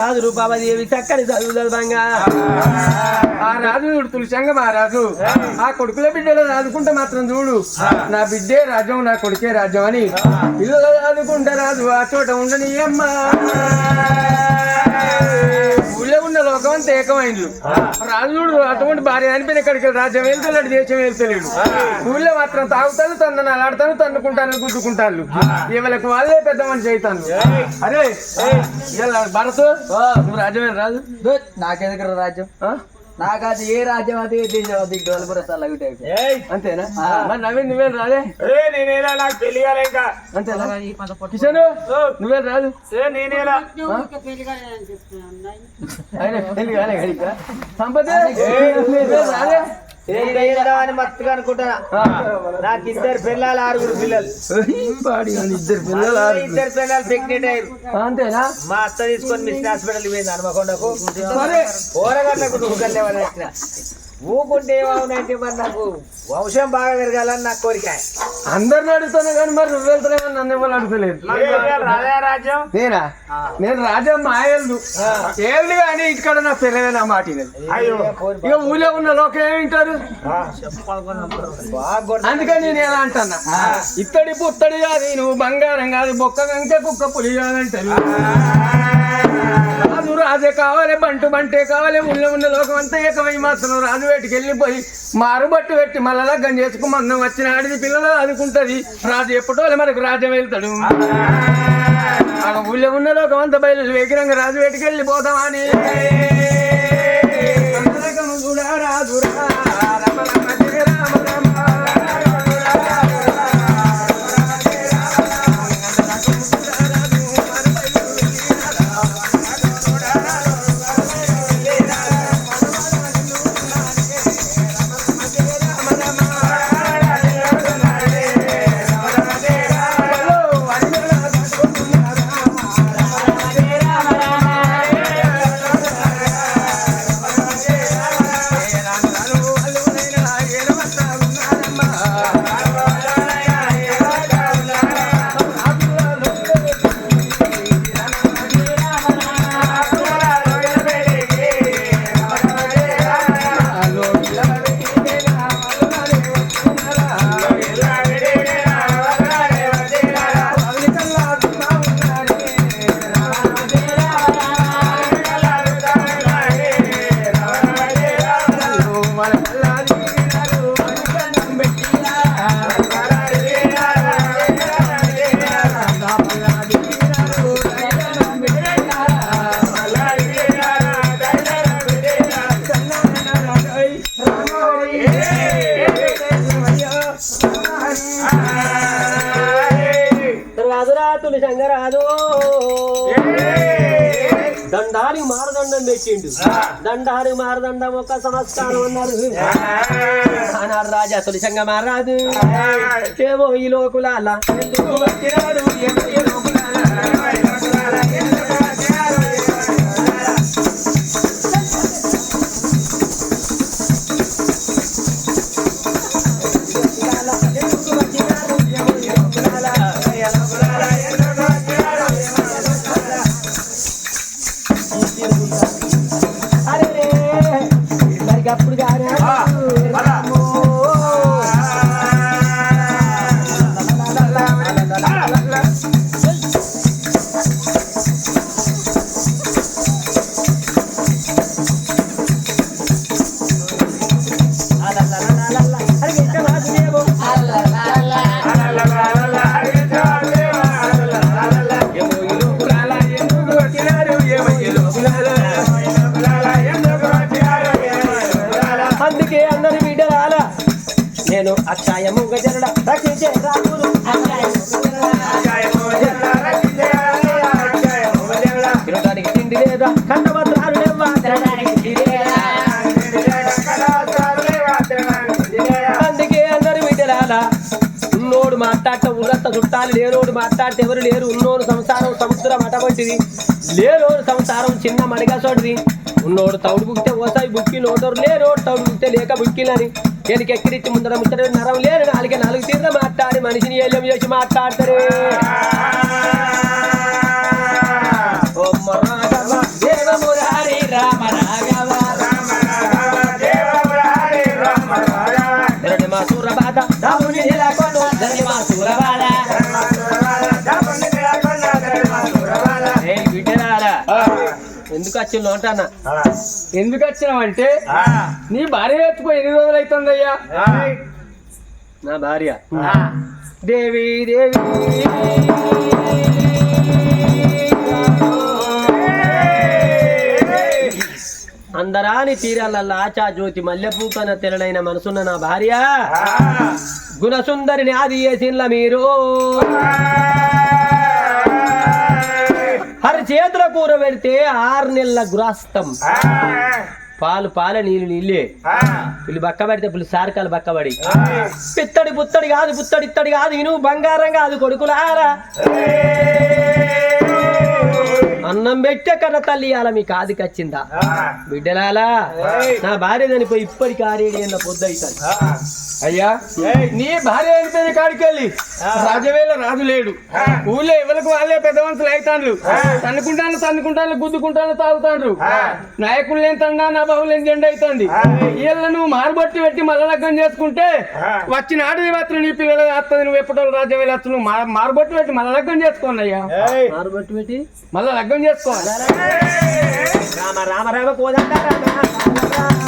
రాజు రూపాదేవి చక్కని చదువుదంగా ఆ రాజు చూడు తులసంగ మహారాజు. ఆ కొడుకుల బిడ్డలో రాదుకుంటే మాత్రం చూడు. నా బిడ్డే రాజ్యం నా కొడుకే రాజ్యం అని. పిల్లలు రాదుకుంటే రాజు ఆ చోట ఉండని అమ్మా ఉన్న లోకం అంతా ఏకమైంది. రాజు చూడు అటువంటి భార్య అనిపోయిన ఇక్కడికి రాజ్యం వెళ్తలేడు దేశం వెళ్తలేడు. ఊళ్ళో మాత్రం తాగుతాను తను ఆడతాను తన్నుకుంటాను గుద్దుకుంటాను. ఇవాళకు వాళ్ళే పెద్ద మనిషి అవుతాను. అరే ఇలా భరత్? నువ్వు రాజ్యమే రాజు? నాకెందుకు రాజ్యం. ఆ? నాకు అది ఏ రాజ్యం అది? ఏ దేశం అది? డోల్పుర తల్లగుటే అంతేనా? మరి నవీన్ నువ్వేం రాలే? ఏ నేనేలా? నాకు కాలే ఇంకా. అంతేనా? కిషన్ నువ్వేం రాదు? ఏ నేనేలా? ఆయన పెళ్ళి కాలే సంపద అని మత్తుగా అనుకుంటున్నా. నాకు ఇద్దరు పిల్లలు ఆరుగురు పిల్లలు. ఇద్దరు పిల్లలు. ఇద్దరు పిల్లలు ప్రెగ్నెంట్ అయ్యారు. అంతేనా? మా అత్త తీసుకొని మిషన్ హాస్పిటల్ పోయింది హనుమకొండకు. కూరగడ్లకు నువ్వు కల్లేవని వచ్చిన. ఊకుంటే ఏమవునంటే మరి నాకు? వంశం బాగా పెరగాలని నా కోరిక. అందరిని అడుగుతాను కానీ మరి నువ్వు వెళ్తానేమో నన్ను ఎవరు అడుగుతలేదు. రాజ్యం నేనా? నేను రాజమ్మ ఆయలు ఏళ్ళు కానీ ఇక్కడ నా పిల్లలే నా మాట ఇక ఊళ్ళో ఉన్న లోకం ఏమి వింటారు బాగా కొట్ట- అందుకని నేను ఎలా అంటున్నా ఇత్తడి పుత్తడి కాదు నువ్వు బంగారం కాదు బొక్క కంటే కుక్క పులి కాదంటారు రాజు రాజే కావాలి బంటు బంటే కావాలి ఊళ్ళో ఉన్న లోకం అంతా ఏకమై మాత్రం రాజు వేటికి వెళ్ళిపోయి మారుబట్టు పెట్టి మళ్ళా లగ్గం చేసుకు మందం వచ్చిన ఆడిది పిల్లలు అనుకుంటది రాజు ఎప్పుడో మనకు రాజ్యం వెళ్తాడు. ఊళ్ళో ఉన్న లోకం అంతా బయలు వేగిరంగా రాజు వేటికి వెళ్ళిపోతామని అందరకము చూడా రాజు రా, మారదండం పెట్టిండు. దండానికి మారదండం ఒక సంస్కారం అన్నారు. అన్నాడు రాజా తులసంగ మారాదు ఏమో ఈ లోకులాల. ఎందుకు వచ్చినాడు అందుకే అందరి బిడ్డరాల నేను అక్షాయము గజరుడ రక్షించే రాముడు తినడానికి తిండి లేదా కండవద్రాలు అందుకే అందరి బిడ్డరాల ఉన్నోడు మాట్లాడట ఉన్నంత చుట్టాలు లేనోడు మాట్లాడితే ఎవరు లేరు. ఉన్నోడు సంసారం సముద్రం అటవంటిది లేనోడు సంసారం చిన్న మడిగసోటిది ఉన్నోడు తౌడు బుక్కితే ఓసాయి బుక్కి నోటోరు లేనోడు తౌడు బుక్కితే లేక బుక్కిలని. ఎనికి ఎక్కిరిచ్చి ముందర ముచ్చట నరం లేరు నాలుగే నాలుగు తీర్ల మాట్లాడి మనిషిని ఏలం చేసి మాట్లాడతారు. వచ్చిందో అంటానా? ఎందుకు వచ్చినావంటే నీ భార్య ఎత్తుకో ఎన్ని రోజులు అవుతుందయ్యా నా భార్య. దేవి దేవి. అందరాని తీరాలల్లా ఆచా జ్యోతి మల్లెపూకన తెరలైన మనసున్న నా భార్య. గుణసుందరిని ఆది చేసిండ్ల మీరు. చేతుల కూర పెడితే ఆరు నెలల గురాస్తం. పాలు పాల నీళ్ళు నీళ్ళే. పులి బక్క పడితే పులి సారకాలు బక్కబడి పిత్తడి పుత్తడి కాదు పుత్తడి ఇత్తడి కాదు ఇను బంగారం కాదు కొడుకులారా. అన్నం పెట్టే కన్న తల్లి ఇవాళ మీ కాదికి వచ్చిందా? బిడ్డలాలా నా భార్య చనిపోయి ఇప్పటికి ఆరేడు పొద్దు అవుతాను అయ్యా నీ భార్య అయిపోయిన కాడికి వెళ్ళి రాజవేళ రాజు లేడు. ఊళ్ళో ఎవరికి వాళ్ళే పెద్ద మనుషులు అవుతాండ్రు? తన్నుకుంటాను తన్నుకుంటాను గుద్దుకుంటాను తాగుతాండ్రు. నాయకులు ఏం తండా నా బాబులు ఏం జెండా అవుతుంది. వీళ్ళ నువ్వు మారుబట్టి పెట్టి మల్ల లగ్గం చేసుకుంటే వచ్చిన ఆడది మాత్రం నీ పిల్లలు వస్తుంది నువ్వు ఎప్పటి రాజవేళ వస్తు నువ్వు మా- మారుబట్టి పెట్టి మల్ల లగ్గం చేసుకోండి అయ్యా. మారుబట్టు పెట్టి మళ్ళా లగ్గం చేసుకోవాలి రామ రామ రామ కోదండ రామ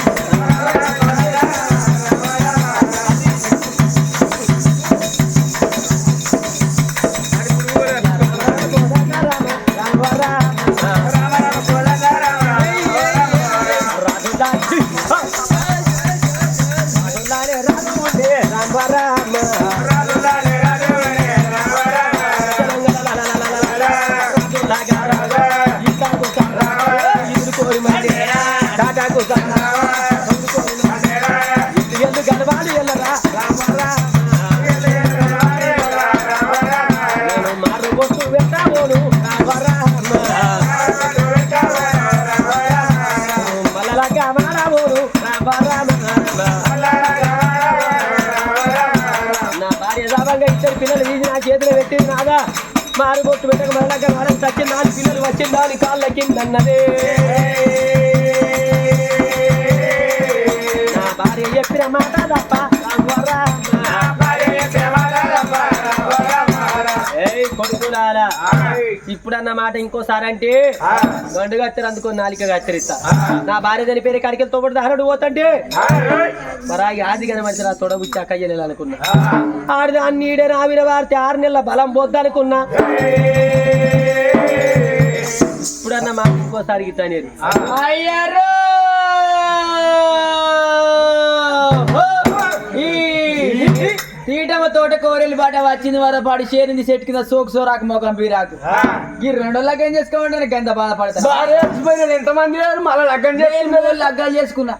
మారు బొట్టు పెట్టక వాళ్ళకి తచ్చింది నాలుగు పిల్లలు వచ్చింది దాని కాళ్ళ కిందన్నదే నా భార్య చెప్పిన మాట తప్ప ఏయ్ కొడుకులారా ఇప్పుడన్న మాట ఇంకోసారి అంటే గండు కత్తెర అందుకో నాలిక కత్తెరిస్తా నా భార్య చనిపోయిన కాడికి తోబడి దారుడు పోతంటే? మరాగి ఆది కన మంచి తొడబుచ్చి అక్క అనుకున్నా ఆడిది అన్ని ఈడే నావిన వారితే ఆరు నెలల బలం పోద్దనుకున్నా. ఇప్పుడన్న మాట ఇంకోసారి గిట్ట అనేది అయ్యారు! తీటమ తోట కోరెలు బాట వచ్చింది వరపాడు చేరింది చెట్టు కింద సోకు సోరాకు మోకం పీరాకు. ఈ రెండు లగ్గం చేసుకోమంటే గంత బాధపడతా భార్య చచ్చిపోయిన ఎంతమంది మళ్ళా లగ్గం చేసుకున్నా.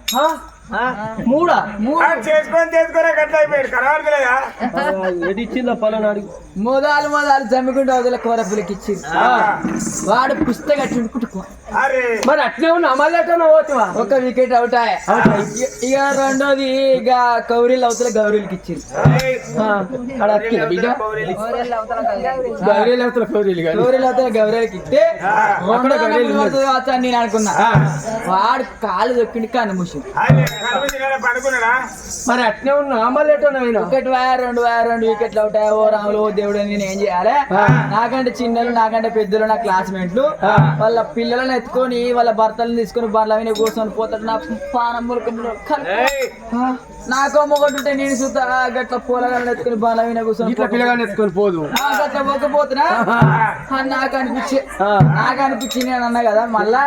మూడా? మూడు? చేసుకొని చేసుకునే గట్ల అయిపోయాడు. కనబడతలేదా? ఏది ఇచ్చిందో పొలం అడుగు? మొదలు మొదలు జమ్మికుంటే వదిలే కూర పులికి ఇచ్చింది వాడు పుస్తక మరి అట్లే ఉన్నా మళ్ళీ పోతావా? ఒక వికెట్ అవుట్ ఇక రెండోది ఇక కౌరీలు అవతల గౌరీలకి ఇచ్చింది. గౌరీలు అవతల కౌరీలు గారు గౌరీలు అవతల గౌరీలకి ఇస్తే నేను అనుకున్నా. వాడు కాలు దొక్కిండి కన్ను మూసి మరి అట్లే ఉన్నా మళ్ళీ పోయినా ఒకటి వాయ రెండు వాయ రెండు వికెట్లు అవుట్ అయ్యా ఓ రాములు ఓ దేవుడు అని నేను ఏం చేయాలి? నాకంటే చిన్నలు నాకంటే పెద్దలు నా క్లాస్మేట్లు వాళ్ళ పిల్లలను ఎత్తుకొని వాళ్ళ భర్తలను తీసుకొని బర్ల మీద కూర్చొని పోతాడు. నా పానం నాకో మొగటు ఉంటే నేను చూస్తా. గట్ల పూలగాలను ఎత్తుకొని బర్ల మీద కూర్చొని ఎత్తుకొని పోదు. గట్ల పోకపోతున్నా నాకు అనిపించి నాకు అనిపించింది నేను అన్నా కదా మళ్ళా?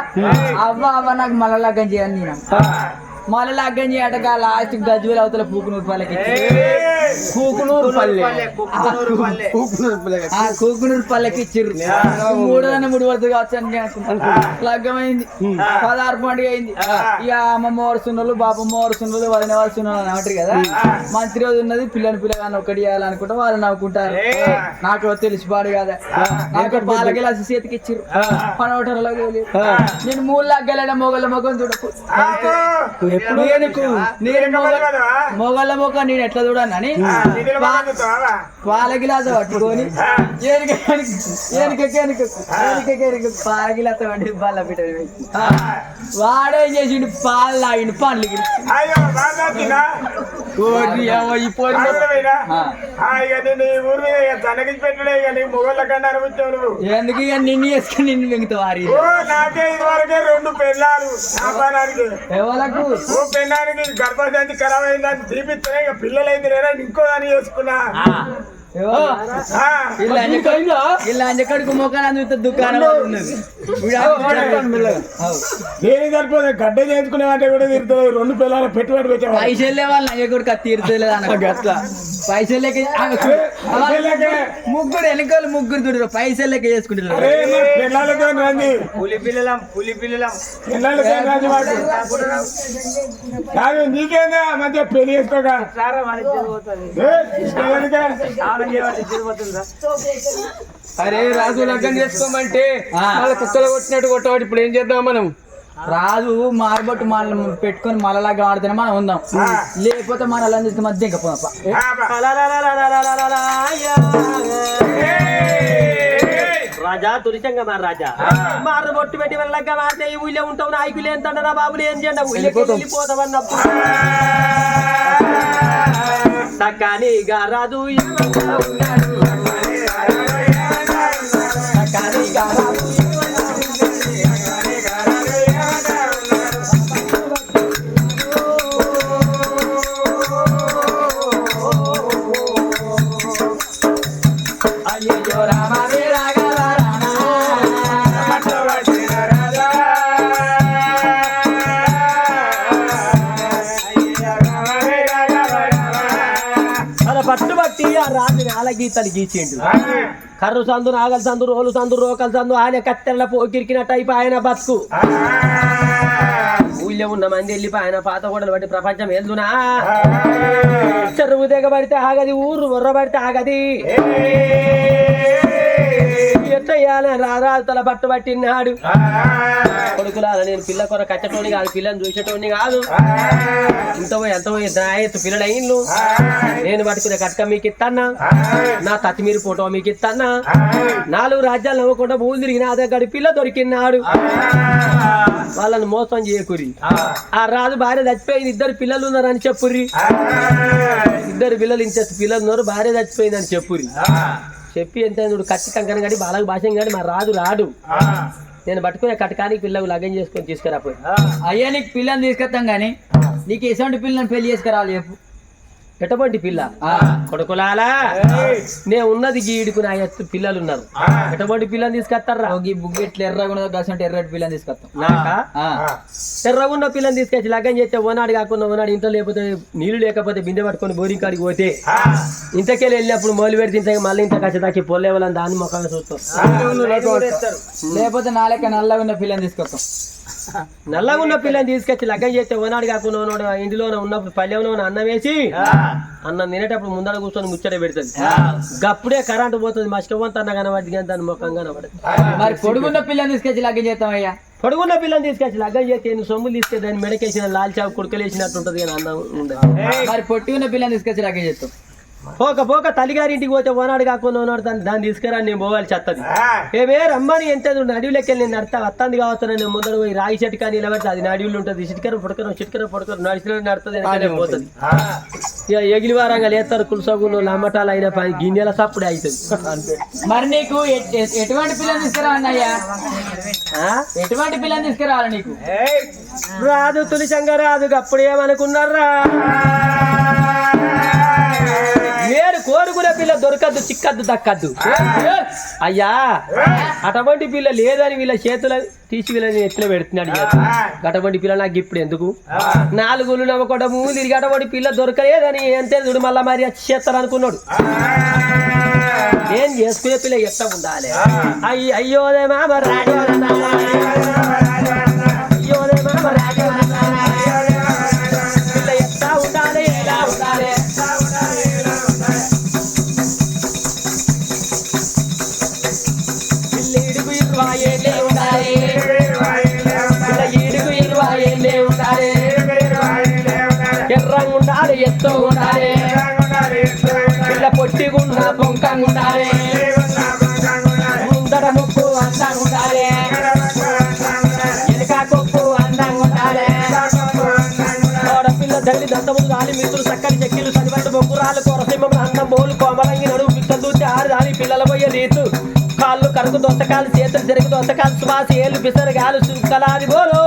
అవ్వ అవ్వ నాకు మళ్ళా లగ్గం చేయాలి నేను. మళ్ళీ లగ్గం చేయటగా లాస్ట్ గజ్వేల్ అవతల పూకునూరు పల్లెకి కూకునూరు కూకునూరు పల్లె. ఆ కూకునూరు పల్లెకి ఇచ్చిర్రు మూడు అన్న మూడు పడుతుంది కావచ్చు అని అయింది పదహారు పండుగ అయింది. ఇక అమ్మమ్మ వరుసున్నోళ్ళు బాపమ్మ వరుసున్నోళ్ళు వదిన వరుసున్నోళ్ళు అని అంటారు కదా. మంచి రోజు ఉన్నది పిల్లని పిల్లగాన్ని ఒకటి చేయాలనుకుంటే వాళ్ళు నవ్వుకుంటారు. నాకు తెలిసిపాడు కదా? నాకు పాల గిలాసి చేతికి ఇచ్చిర్రు. పనవటంలో నేను మూడు లగ్గలైన మొగల మొగం చూడకు. ఎప్పుడు నేను మొగ- మొగల మొగ నేను ఎట్లా చూడనని పాల గిలాస పట్టుకొని పాల గిలాస పట్టి బాల పిట్ట వాడేం చేసిండు? పాలు తాగిండు పండ్లు గిరి ఓరి అవ్వ, ఈ పోరి మొత్తం- అర్థమైనా? ఆ. ఆ, ఇక నేను ఈ ఊరి మీద ఇక తనకి పెట్టడే ఇక నీ మొగోళ్ళ కన్నా అనిపించావు నువ్వు. ఎందుకు ఇక నిన్ను వేసుకుని నిన్ను మిగతా వారి ఓ నాకే ఇది వరకే రెండు పెళ్ళాలు. నా పనానికి. ఎవలకు? ఓ పెళ్ళానికి గర్భశాంతి ఖరాబ్ అయిందని తీపిస్తే ఇక పిల్లలైంది లేదా ఇంకో దాన్ని చేసుకున్నా. మొక్కలు దుకాణం. దేని గడ్డ చేసుకునేవాటే కూడా తిరుగుతుంది రెండు పిల్లలు పెట్టుబడి పెట్టేవాడు. పైసలు వాళ్ళు అంజక్కడికి తీరుతలేదు అన్న. అట్లా. పైసలు లెక్క. ముగ్గురు వెనకాల ముగ్గురు చూడరు పైసలు లెక్క మా పిల్లలతో రండి. పులి పిల్లలం పులి పిల్లలం. పిల్లలతో రండి వాడు కాదు నీకేందా? మధ్య పెళ్ళి చేసుకోక. మన అరే రాజు లగ్గం చేసుకోమంటే ఆ. వాళ్ళ కుక్కలు కొట్టినట్టు కొట్టవాడు ఇప్పుడు ఏం చేద్దాం మనం? రాజు మారబట్టు మళ్ళీ పెట్టుకొని మళ్ళలాగా ఆడితేనే మనం ఉందాం. లేకపోతే మన అలా తీసుకుని మధ్య ఇంకా పోదాం రాజా తులిచంగా మారు రాజా. మారు బొట్టు పెట్టి వెళ్ళగా మారితే ఈ ఊళ్ళో ఉంటావు నాయకులు ఎంత అంటారా బాబులు ఏం చేయండి? ఊళ్ళోకి వెళ్ళిపోతాం. అన్నప్పుడు సకానిగా రాజు ఆల గీతలు గీచిండు కర్రు సందు నాగల సందు రోలు సందు రోకల సందు ఆయన కత్తెరల పోకిరికినట్టు అయిపోయి ఆయన బతుకు. ఊళ్ళో ఉన్న మంది వెళ్ళిపోయి ఆయన పాత గోడలు బట్టి ప్రపంచం వెళ్దునా చెరువు దిగబడితే ఆగది ఊరు ఉర్రబడితే ఆగది. ఎట్ట చేయాలి రారాజు తల పట్టు పట్టినాడు కొడుకులాల నేను పిల్ల కొర కచ్చటోని కాదు పిల్లని చూసేటోని కాదు. ఇంత పోయి ఎంత పోయి పిల్లలు అయ్యిండ్లు నేను పట్టుకునే కట్క మీకు ఇస్తానా నా తత్తిమీరి ఫోటో మీకు ఇస్తానా నాలుగు రాజ్యాలు నవ్వకుండా భూమి తిరిగి నా దగ్గర పిల్ల దొరికినాడు వాళ్ళని మోసం చేయకురి. ఆ. రాజు భార్య చచ్చిపోయింది ఇద్దరు పిల్లలు ఉన్నారని చెప్పుర్రి ఇద్దరు పిల్లలు ఇంత పిల్లలు ఉన్నారు భార్య చచ్చిపోయిందని చెప్పురి. చెప్పి ఎంత చూడు కత్తి కంకణం కానీ బాలకు భాషం కానీ మా రాజు రాడు. నేను పట్టుకునే కటకానికి పిల్లకు లగ్గం చేసుకొని తీసుకురాపోయి. అయ్యా నీకు పిల్లని తీసుకొస్తాం కానీ నీకు ఎటువంటి పిల్లని పెళ్ళి చేసుకురావాలి చెప్పు. ఎటువంటి పిల్ల? ఆ. కొడుకులాలా? నేను ఉన్నది గీడుకు నా ఎత్తు పిల్లలు ఉన్నారు ఎటువంటి పిల్లని తీసుకొస్తారా? ఈ బుక్ ఇట్లా ఎర్రగా ఉన్నదో గసంటే ఎర్రటి పిల్లని తీసుకొస్తాం. నాకా? ఆ. ఎర్రగున్న పిల్లని తీసుకొచ్చి లగ్గం చేస్తే ఓనాడు కాకుండా ఓనాడు ఇంట్లో లేకపోతే నీళ్ళు లేకపోతే బిందె పట్టుకొని బోరింగ్ కాడికి పోతే ఇంతకెళ్ళి వెళ్ళినప్పుడు మొదలు పెడితే ఇంతకి మళ్ళీ ఇంత కచ్చి పొల్లేవాళ్ళని దాన్ని మొక్కగా చూస్తాం. లేకపోతే నా లెక్క నల్లగా ఉన్న పిల్లని తీసుకొస్తాం. నల్లగా ఉన్న పిల్లని తీసుకొచ్చి లగ్గం చేస్తే ఓనాడు కాకుండా ఓనాడు ఇంటిలోనే ఉన్నప్పుడు పల్లెంలో ఉన్న అన్నం వేసి అన్నం తినేటప్పుడు ముందర కూర్చొని ముచ్చట పెడుతుంది. గప్పుడే కరెంటు పోతుంది మస్కవంత అన్న కనబడి కానీ దాని ముఖం కనబడదు. మరి పొడుగున్న పిల్లని తీసుకొచ్చి లగ్గం చేస్తాం అయ్యా? పొడుగున్న పిల్లని తీసుకొచ్చి లగ్గం చేస్తే ఎన్ని సొమ్ములు తీస్తే దాన్ని మెడకేసిన లాల్చావు కుడుకలేసినట్టు ఉంటది కానీ అన్నం ఉండదు. మరి పొట్టి ఉన్న పిల్లని తీసుకొచ్చి లగ్గం చేస్తాం. పోక పోక తల్లిగారి ఇంటికి పోతే ఓనాడు కాకుండా ఓనాడు దాన్ని దాన్ని తీసుకురా నేను పోవాలి చెత్తది. ఏమే రమ్మని ఎంత నడివులకి వెళ్ళి నేను నడతా వస్తుంది కావచ్చు నేను ముందర పోయి రాగి చెట్టు కానీ నిలబడితే అది నడివులు ఉంటుంది. చిటికర పుడకరం చిటికర పుడకరం నడిచిన నడుతుంది పోతుంది. ఇక ఎగిలి వారంగా లేస్తారు కులసగును లమ్మటాలు అయిన పని గిన్నెల సప్పుడే అవుతుంది మరి నీకు ఎట్- ఎట్- ఎటువంటి పిల్లని తీసుకురావాలి అయ్యా ఆ? ఎటువంటి పిల్లని తీసుకురావాలి నీకు? రాదు తులిసంగా రాదు అప్పుడు ఏమనుకున్నారా? నేను కోరుకునే పిల్ల దొరకద్దు చిక్కద్దు దక్కద్దు. అయ్యా అటువంటి పిల్ల లేదని వీళ్ళ చేతుల తీసి వీళ్ళని ఎట్లా పెడుతున్నాడు. అటువంటి పిల్ల నాకు ఇప్పుడు ఎందుకు? నాలుగులు నవ్వకుండా తిరిగి అటువంటి పిల్ల దొరకలేదని అంతే చూడు మళ్ళా మరి చేస్తారు అనుకున్నాడు. నేను చేసుకునే పిల్ల ఎట్లా ఉండాలి? అయ్యి అయ్యోదే మామ ఎత్తు ఉండాలి పిల్ల పొట్టిగున్న పొంకంగా ఉండాలి ముందర ముక్కు అందంగా ఉండాలి వెనక కొప్పు అందంగా ఉండాలి ఆడపిల్ల తల్లి దంతములు గాలి మిత్రులు చక్కని చెక్కిలు చదివంటి బొక్కురాలు కొరసింహం అన్నం బోలు కోమలంగి నడువు పిక్కలు దూచి ఆరు దాని పిల్లల పోయే రీతు కాళ్ళు కడుకు దొంతకాలు చేతులు తిరిగి దొంతకాలు సువాసి ఏళ్ళు పిసరగాలు సుక్కలాది బోలో.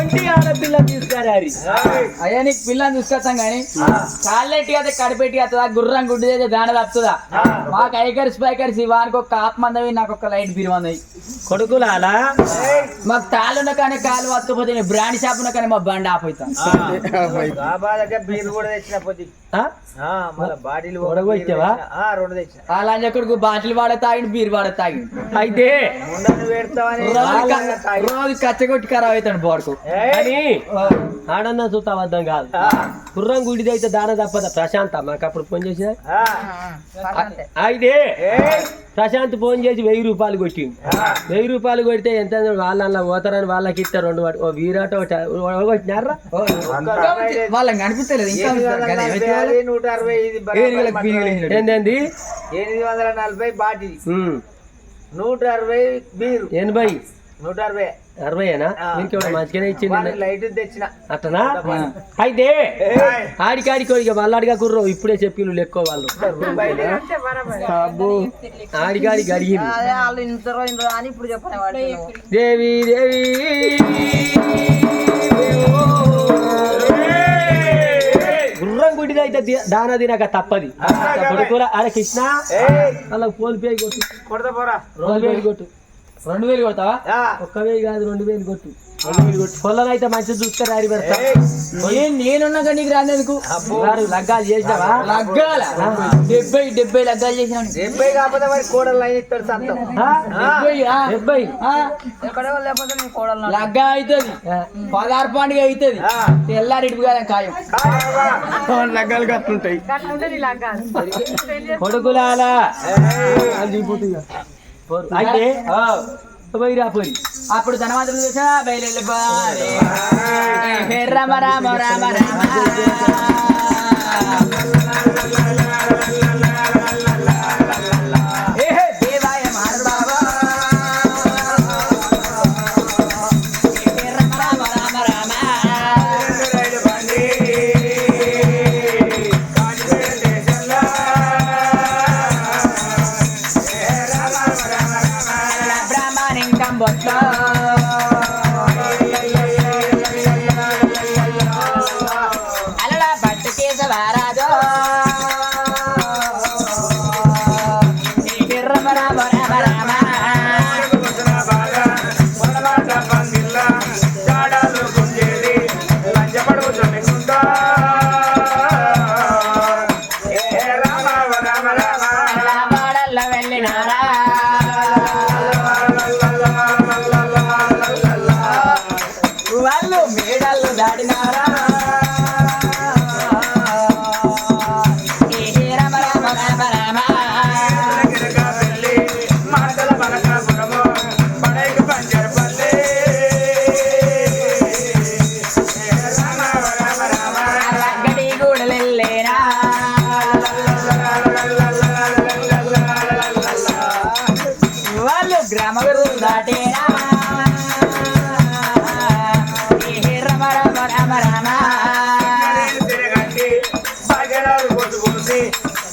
కటవంటి ఆడపిల్ల అయ్యా నీకు పిల్లని చూసుకొస్తాం కానీ కాళ్ళెట్టి అయితే కడిపెట్టి అవుతుందా గుర్రం గుడ్డి అయితే దాన తప్పుతుందా మాకు ఐకర్స్ పైకర్స్ వానికి ఒక ఆత్మందవి నాకు ఒక లైట్ బీరుమందవి కొడుకులాలా? మాకు తాళ్ళున్న కానీ కాలు వత్తుకపోతే నేను బ్రాండ్ షాప్ ఉన్న కానీ మా బండి ఆపోతాం బాబాద్ బీర్ కూడా తెచ్చిన పొద్దు. ఆ? మళ్ళీ బాటిల్ వాడ తాగిండు బీర్ వాడ తాగిండు. అయితే రోజు కచ్చగొట్టి ఖరాబ్ అవుతాడు బోర్కు. అని ఆడన్నా చూస్తా అర్థం కాదు. గుర్రం గుడిది అయితే దాన తప్పద? ప్రశాంత్ మాకు అప్పుడు ఫోన్ చేసిన? అయితే ప్రశాంత్ ఫోన్ చేసి వెయ్యి రూపాయలు కొట్టిండు. వెయ్యి రూపాయలు కొడితే ఎంత వాళ్ళ పోతారని వాళ్ళకి ఇస్తారు రెండు వాటి- ఓ వీరాట కొట్టినారా వాళ్ళకి? నూట అరవై ఎనిమిది వందల నలభై ఉమ్. నూట అరవై బీరు. ఎనభై. నూట అరవై. అరవైనా దీనికి ఎవడో మంచిగానే ఇచ్చింది వాడికి లైట్ తెచ్చిన. అట్టనా? అయితే ఆడికాడికి ఇక మళ్ళాడిగా కుర్రో ఇప్పుడే చెప్పిళ్ళు లెక్కో వాళ్ళు. ఆడికాడి వాడు. దేవి దేవి గుర్రం గుడిది అయితే దాన తినక తప్పది. కొడుకుల అరే కృష్ణ. అలా ఫోన్ పే కొట్టు. కొడతా పోరా. ఫోన్ పే కొట్టు. రెండు వేలు కొడతావా? ఒక్క వేయి కాదు రెండు వేలు కొట్టు. రెండు వేలు కొట్టు. పొలం మంచి చూస్తే రారి పెడతా. నేను నేనున్నా కానీ నీకు రానేందుకు వారు లగ్గాలు చేసినావా? లగ్గాల. డెబ్బై డెబ్బై లగ్గాలు చేసిన డెబ్బై కాకపోతే మరి కోడలు లైన్ ఇస్తాడు సంతం? డెబ్బై లగ్గా అవుతుంది. పదహారు పండుగ అవుతుంది. తెల్లారిటి కదా ఖాయం. లగ్గాలు కట్టుంటాయి. కొడుకులాలా? అది దిగిపోతుంది. పోరు. అయితే పోయి రా పోయి అప్పుడు ధనవంతులు చూసా బయలు రామ రామ రామ రామ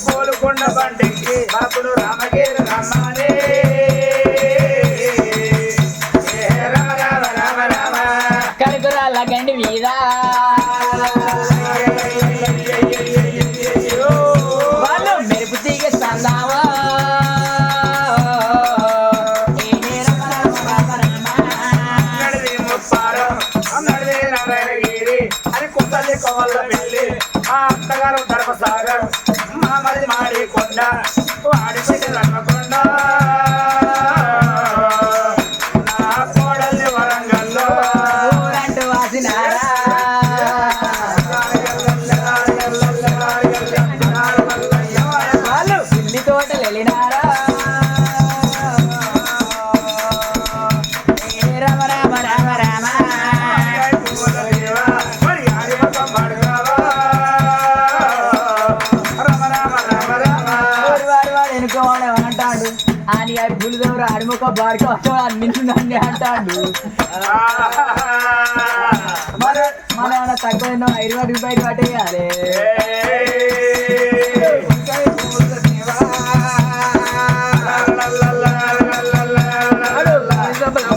కోలుకొండ బండికి బాపుడు రామగిరి రమ్మనే పులిదోర అడిమొక్క బాడికి వస్తాడు నిన్ను అంటాడు మన మన ఏమైనా తక్కువ ఇరవై రూపాయలు పట్టేయాలి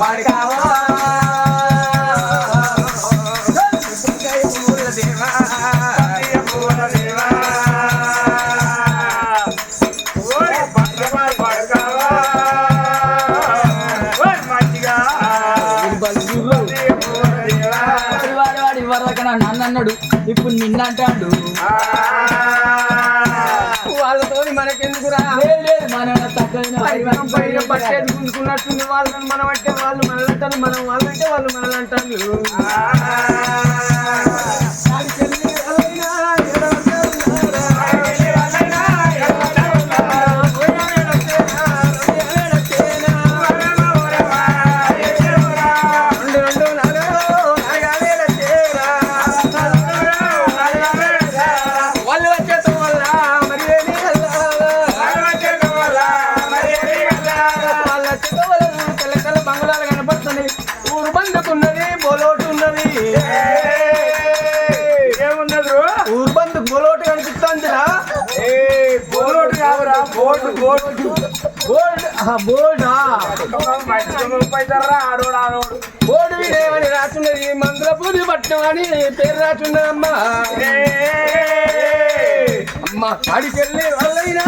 వాడు కావాలి అన్నాడు. ఇప్పుడు నిన్న అంటాడు వాళ్ళతో మనకెందుకురా? లేదు లేదు మన వాళ్ళని మనం అంటే వాళ్ళు మనల్ని అంటారు మనం వాళ్ళంటే వాళ్ళు మనల్ని ఆడోడు బోర్డు? వినేమని రాస్తున్నది మంద్రపూరి పట్నం అని పేరు రాస్తున్నదమ్మా అమ్మ. అడికెళ్ళి వాళ్ళైనా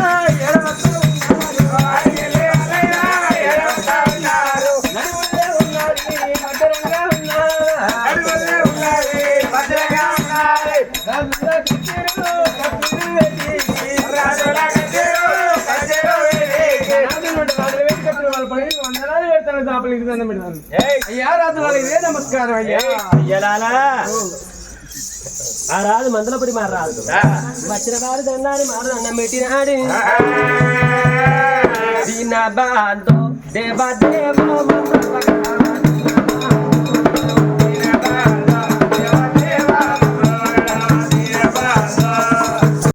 దండం పెడతాను అయ్యా రాజుల ఇదే నమస్కారం అయ్యా. ఎలాలా ఆ రాదు మందలపడి మా రాదు వచ్చిన వారు దండాన్ని మారు అన్నం పెట్టినాడు దీన బాంతో దేవ దేవ